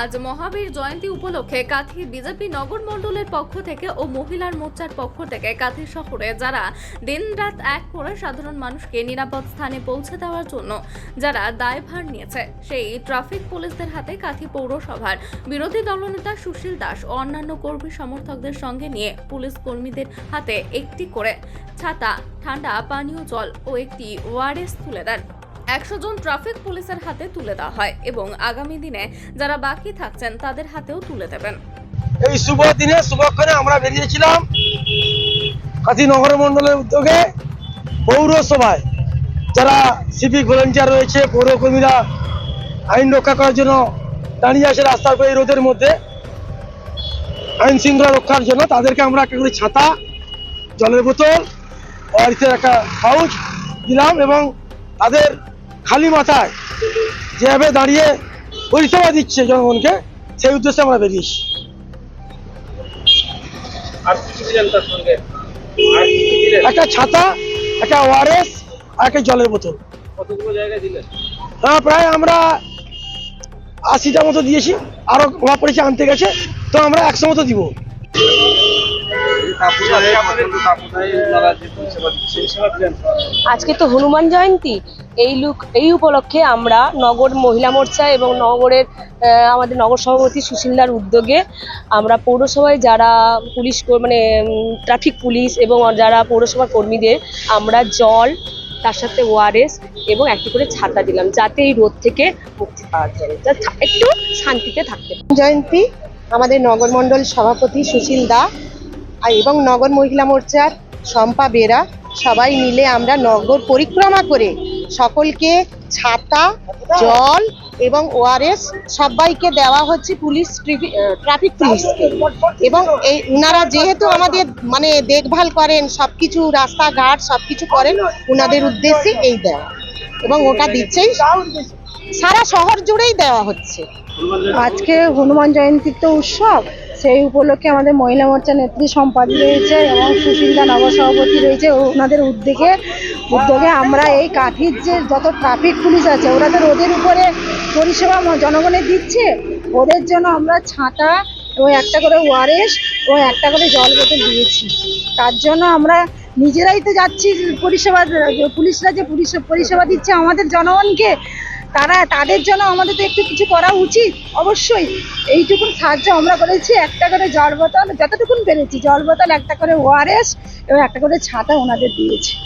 আজ মহাবীর জয়ন্তী উপলক্ষে কাথি বিজেপি নগর মণ্ডলের পক্ষ থেকে ও মহিলার মোর্চার পক্ষ থেকে কাথি শহরে যারা দিনরাত এক করে সাধারণ মানুষকে নিরাপদ স্থানে পৌঁছে দেওয়ার জন্য যারা দায়ভার নিয়েছে, সেই ট্রাফিক পুলিশদের হাতে কাথি পৌরসভার বিরোধী দলনেতা সুশীল দাস ও অন্যান্য কর্মী সমর্থকদের সঙ্গে নিয়ে পুলিশ কর্মীদের হাতে একটি করে ছাতা, ঠান্ডা, পানীয় জল ও একটি ওয়ারেস তুলে দেন। একশো জন ট্রাফিক পুলিশের হাতে তুলে দেওয়া হয় এবং আগামী দিনে যারা বাকি থাকছেন তাদের হাতেও তুলে দেবেন। এই শুভ দিনে শুভক্ষণে আমরা বেরিয়েছিলাম কাঁথি নগর মণ্ডলের উদ্যোগে পৌরসভায়। যারা সিভিক ভলেন্টিয়ার রয়েছে, পৌরকর্মীরা আইন রক্ষা করার জন্য দাঁড়িয়ে আছে রাস্তার উপরে এই রোদের মধ্যে, আইন শৃঙ্খলা রক্ষার জন্য তাদেরকে আমরা একটা করে ছাতা, জলের বোতল একটা পাউচ দিলাম এবং তাদের খালি মাথায় যেভাবে দাঁড়িয়ে পরিষেবা দিচ্ছে জনগণকে সেই উদ্দেশ্যে আমরা বেরিয়েছি। একটা ছাতা একটা ওয়ারেস আর একটা জলের বোতল। হ্যাঁ প্রায় আমরা আশিটা মতো দিয়েছি আরও ওরা পড়েছে আনতে গেছে তো আমরা একশো মতো দিব। আজকে তো হনুমান জয়ন্তী। এই লুক এই উপলক্ষে আমরা নগর মহিলা মোর্চা এবং নগরের আমাদের নগর সভাপতি সুশীলদার উদ্যোগে আমরা পৌরসভায় যারা পুলিশ মানে ট্রাফিক পুলিশ এবং যারা পৌরসভার কর্মীদের আমরা জল তার সাথে ওআরএস এবং একটি করে ছাতা দিলাম যাতে এই রোদ থেকে মুক্তি পাওয়া যায়। একটু শান্তিতে থাকতে পারে। জয়ন্তী আমাদের নগরমণ্ডল সভাপতি সুশীল দা এবং নগর মহিলা মোর্চার শম্পা বেরা, সবাই মিলে আমরা নগর পরিক্রমা করে সকলকে ছাতা, জল এবং ওআরএস সবাইকে দেওয়া হচ্ছে পুলিশ ট্রিফি- ট্রাফিক পুলিশকে। এবং এই ওনারা যেহেতু আমাদের মানে দেখভাল করেন, সবকিছু রাস্তাঘাট, সবকিছু করেন ওনাদের উদ্দেশ্যে এই দেওয়া। এবং ওটা দিচ্ছেই সারা শহর জুড়েই দেওয়া হচ্ছে। আজকে হনুমান জয়ন্তীর তো উৎসব। সেই উপলক্ষে আমাদের মহিলা মোর্চা নেত্রী সম্পাদী রয়েছে এবং সুশীলদা নগর সভাপতি রয়েছে। ওনাদের উদ্যোগে উদ্যোগে আমরা এই কাঠির যে যত ট্রাফিক পুলিশ আছে, ওরা তো রোদের উপরে পরিষেবা জনগণের দিচ্ছে। ওদের জন্য আমরা ছাতা এবং একটা করে ওয়ারেস এবং একটা করে জল বোতল দিয়েছি। তার জন্য আমরা নিজেরাই তো যাচ্ছি পরিষেবা, পুলিশরা যে পরিষেবা দিচ্ছে আমাদের জনগণকে তারা, তাদের জন্য আমাদের তো একটু কিছু করা উচিত, অবশ্যই। এইটুকুন সাহায্য আমরা করেছি, একটা করে জল বোতল, যতটুকুন পেরেছি, জল বোতল, একটা করে ওআরএস এবং একটা করে ছাতা ওনাদের দিয়েছি।